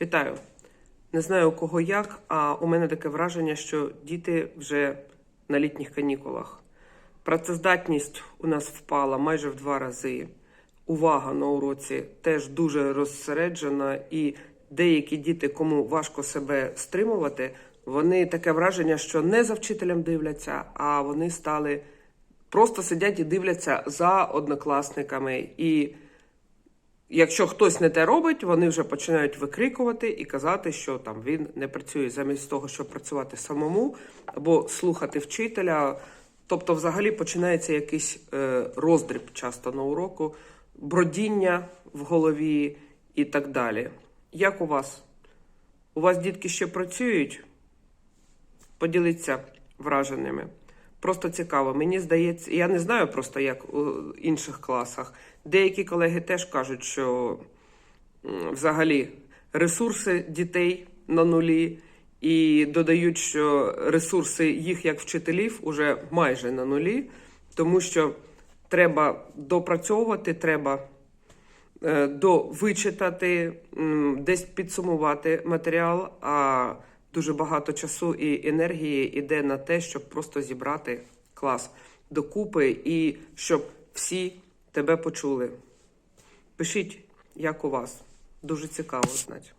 Вітаю! Не знаю у кого як, а у мене таке враження, що діти вже на літніх канікулах. Працездатність у нас впала майже в два рази. Увага на уроці теж дуже розсереджена, і деякі діти, кому важко себе стримувати, вони таке враження, що не за вчителем дивляться, а вони стали просто сидять і дивляться за однокласниками. І якщо хтось не те робить, вони вже починають викрикувати і казати, що там він не працює замість того, щоб працювати самому або слухати вчителя. Тобто, взагалі починається якийсь е, роздріб часто на уроку, бродіння в голові і так далі. Як у вас? У вас дітки ще працюють? Поділіться враженнями. Просто цікаво. Мені здається, я не знаю просто як у інших класах. Деякі колеги теж кажуть, що взагалі ресурси дітей на нулі, і додають, що ресурси їх як вчителів уже майже на нулі, тому що треба допрацьовувати, треба е, довичитати, десь підсумувати матеріал, а дуже багато часу і енергії йде на те, щоб просто зібрати клас докупи і щоб всі тебе почули. Пишіть, як у вас. Дуже цікаво знати.